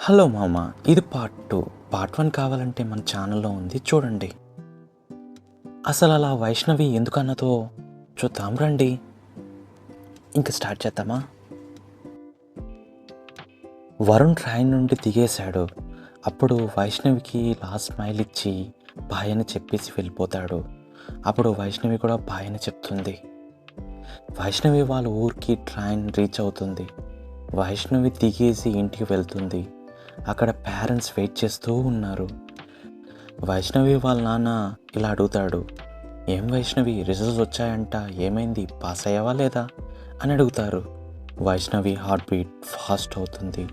Hello మామ ఇది part two part one కావాలంటే మన ఛానల్లో ఉంది చూడండి. అసలు అలా వైష్ణవి ఎందుకన్నదో చూద్దాం రండి. ఇంక స్టార్ట్ చేద్దామా? వరుణ్ ట్రైన్ నుండి దిగేశాడు. అప్పుడు వైష్ణవికి లాస్ట్ స్మైల్ ఇచ్చి బాయ్ అని చెప్పేసి వెళ్ళిపోతాడు. అప్పుడు వైష్ణవి కూడా బాయ్ అని చెప్తుంది. వైష్ణవి వాళ్ళ ఊరికి ట్రైన్ రీచ్ అవుతుంది. వైష్ణవి దిగేసి ఇంటికి వెళ్తుంది. అక్కడ పేరెంట్స్ వెయిట్ చేస్తూ ఉన్నారు. వైష్ణవి వాళ్ళ నాన్న ఇలా అడుగుతాడు ఏం వైష్ణవి రిజల్ట్స్ వచ్చాయంట ఏమైంది పాస్ అయ్యావా లేదా? అని అడుగుతారు. వైష్ణవి హార్ట్ బీట్ ఫాస్ట్ అవుతుంది.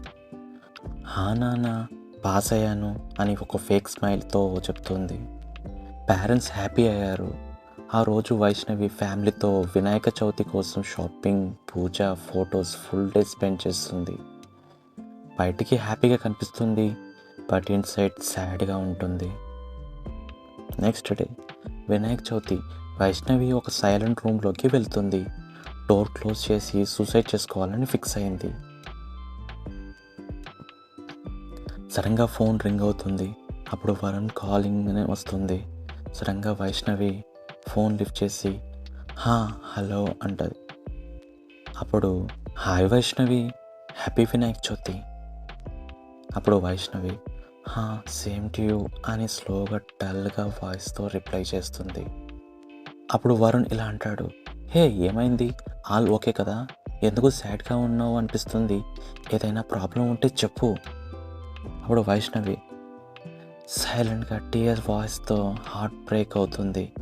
హా నాన్న పాస్ అయ్యాను అని ఒక ఫేక్ స్మైల్తో చెప్తుంది. పేరెంట్స్ హ్యాపీ అయ్యారు. ఆ రోజు వైష్ణవి ఫ్యామిలీతో వినాయక చవితి కోసం షాపింగ్ పూజ ఫొటోస్ ఫుల్ డే స్పెండ్ చేస్తుంది. బయటికి హ్యాపీగా కనిపిస్తుంది బట్ ఇన్ సైడ్ సాడ్గా ఉంటుంది. నెక్స్ట్ డే వినాయక చవితి వైష్ణవి ఒక సైలెంట్ రూమ్లోకి వెళ్తుంది. డోర్ క్లోజ్ చేసి సూసైడ్ చేసుకోవాలని ఫిక్స్ అయింది. సడన్గా ఫోన్ రింగ్ అవుతుంది. అప్పుడు వరుణ్ కాలింగ్ అని వస్తుంది. సడన్గా వైష్ణవి ఫోన్ లిఫ్ట్ చేసి హా హలో అంటది. అప్పుడు హాయ్ వైష్ణవి హ్యాపీ వినాయక్ చవితి. అప్పుడు వైష్ణవి హా సేమ్ టు యూ అని స్లోగా డల్గా వాయిస్తో రిప్లై చేస్తుంది. అప్పుడు వరుణ్ ఇలా అంటాడు హే ఏమైంది? ఆల్ ఓకే కదా? ఎందుకు సాడ్గా ఉన్నావు అనిపిస్తుంది? ఏదైనా ప్రాబ్లం ఉంటే చెప్పు. అప్పుడు వైష్ణవి సైలెంట్గా టీయర్ వాయిస్తో హార్ట్ బ్రేక్ అవుతుంది.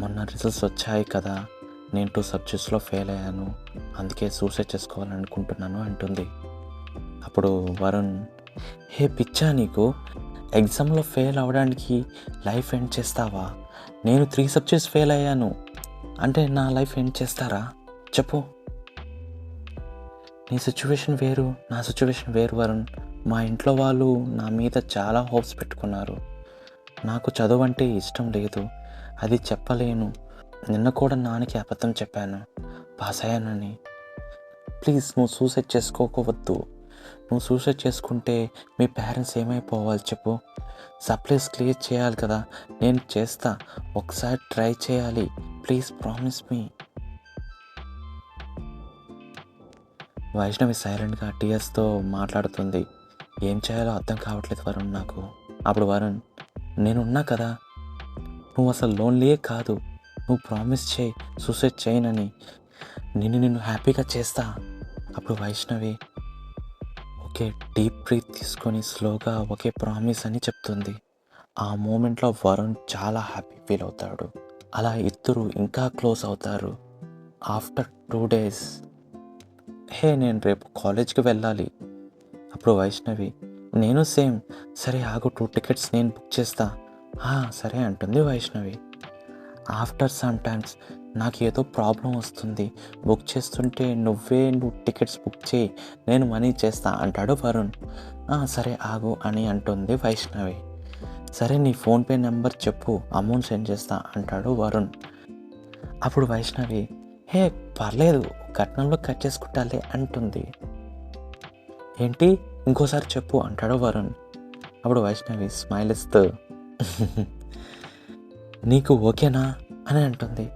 మొన్న రిజల్ట్స్ వచ్చాయి కదా? నేను టూ సబ్జెక్ట్స్లో ఫెయిల్ అయ్యాను. అందుకే సూసైడ్ చేసుకోవాలనుకుంటున్నాను అంటుంది. అప్పుడు వరుణ్ హే పిచ్చా నీకు ఎగ్జామ్లో ఫెయిల్ అవ్వడానికి లైఫ్ ఎండ్ చేస్తావా? నేను త్రీ సబ్జెక్ట్స్ ఫెయిల్ అయ్యాను. అంటే నా లైఫ్ ఎండ్ చేస్తారా? చెప్పు. నీ సిచ్యువేషన్ వేరు నా సిచ్యువేషన్ వేరు వరుణ్. మా ఇంట్లో వాళ్ళు నా మీద చాలా హోప్స్ పెట్టుకున్నారు. నాకు చదువు అంటే ఇష్టం లేదు. అది చెప్పలేను. నిన్న కూడా నాన్నకి అబద్ధం చెప్పాను. పాస్ అయ్యానని. ప్లీజ్ నువ్వు సూసైడ్ చేసుకోకవద్దు నువ్వు సూసైడ్ చేసుకుంటే మీ పేరెంట్స్ ఏమైపోవాలి చెప్పు. సప్లైస్ క్లియర్ చేయాలి కదా. నేను చేస్తా. ఒకసారి ట్రై చేయాలి. ప్లీజ్ ప్రామిస్ మీ వైష్ణవి సైలెంట్గా టీఎస్తో మాట్లాడుతుంది. ఏం చేయాలో అర్థం కావట్లేదు వరుణ్ నాకు. అప్పుడు వరుణ్ నేనున్నా కదా. నువ్వు అసలు లోన్లీయే కాదు. నువ్వు ప్రామిస్ చేయి. సూసైడ్ చేయనని. నిన్ను నిన్ను హ్యాపీగా చేస్తా. అప్పుడు వైష్ణవి ఓకే డీప్ బ్రీత్ తీసుకొని స్లోగా ఒకే ప్రామిస్ అని చెప్తుంది. ఆ మూమెంట్లో వరుణ్ చాలా హ్యాపీ ఫీల్ అవుతాడు. అలా ఇద్దరు ఇంకా క్లోజ్ అవుతారు. ఆఫ్టర్ టూ డేస్ హే నేను రేపు కాలేజ్కి వెళ్ళాలి అప్పుడు వైష్ణవి నేను సేమ్ సరే ఆగు టూ టికెట్స్ నేను బుక్ చేస్తా. సరే అంటుంది వైష్ణవి. ఆఫ్టర్ సమ్ టైమ్స్ నాకు ఏదో ప్రాబ్లం వస్తుంది. బుక్ చేస్తుంటే నువ్వే నువ్వు టికెట్స్ బుక్ చేయి. నేను మనీ చేస్తా అంటాడు వరుణ్. సరే ఆగు అని అంటుంది వైష్ణవి. సరే నీ ఫోన్పే నెంబర్ చెప్పు. అమౌంట్ సెండ్ చేస్తా అంటాడు వరుణ్. అప్పుడు వైష్ణవి హే పర్లేదు. కట్నంలో కట్ చేసుకుంటాలే అంటుంది. ఏంటి? ఇంకోసారి చెప్పు అంటాడు వరుణ్. అప్పుడు వైష్ణవి స్మైల్ ఇస్తూ నీకు ఓకేనా? అని అంటుంది.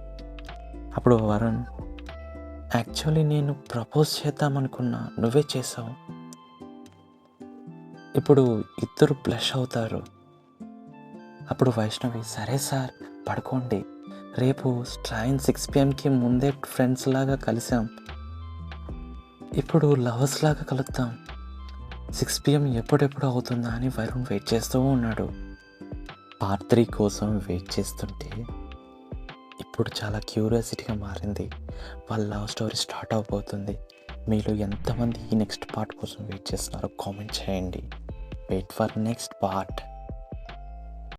అప్పుడు వరుణ్ యాక్చువల్లీ నేను ప్రపోజ్ చేద్దామనుకున్నా నువ్వే చేసావు. ఇప్పుడు ఇద్దరు బ్లష్ అవుతారు. అప్పుడు వైష్ణవి సరే సార్ పడుకోండి. రేపు ట్రైన్ సిక్స్ పిఎంకి ముందే ఫ్రెండ్స్ లాగా కలిసాం. ఇప్పుడు లవర్స్ లాగా కలుద్దాం. సిక్స్ పిఎం ఎప్పుడెప్పుడు అవుతుందా అని వరుణ్ వెయిట్ చేస్తూ ఉన్నాడు. పార్ట్ త్రీ కోసం వెయిట్ చేస్తుంటే ఇప్పుడు చాలా క్యూరియాసిటీగా మారింది. వాళ్ళ లవ్ స్టోరీ స్టార్ట్ అవబోతుంది. మీలో ఎంతమంది ఈ నెక్స్ట్ పార్ట్ కోసం వెయిట్ చేస్తున్నారో కామెంట్ చేయండి. Wait for next part.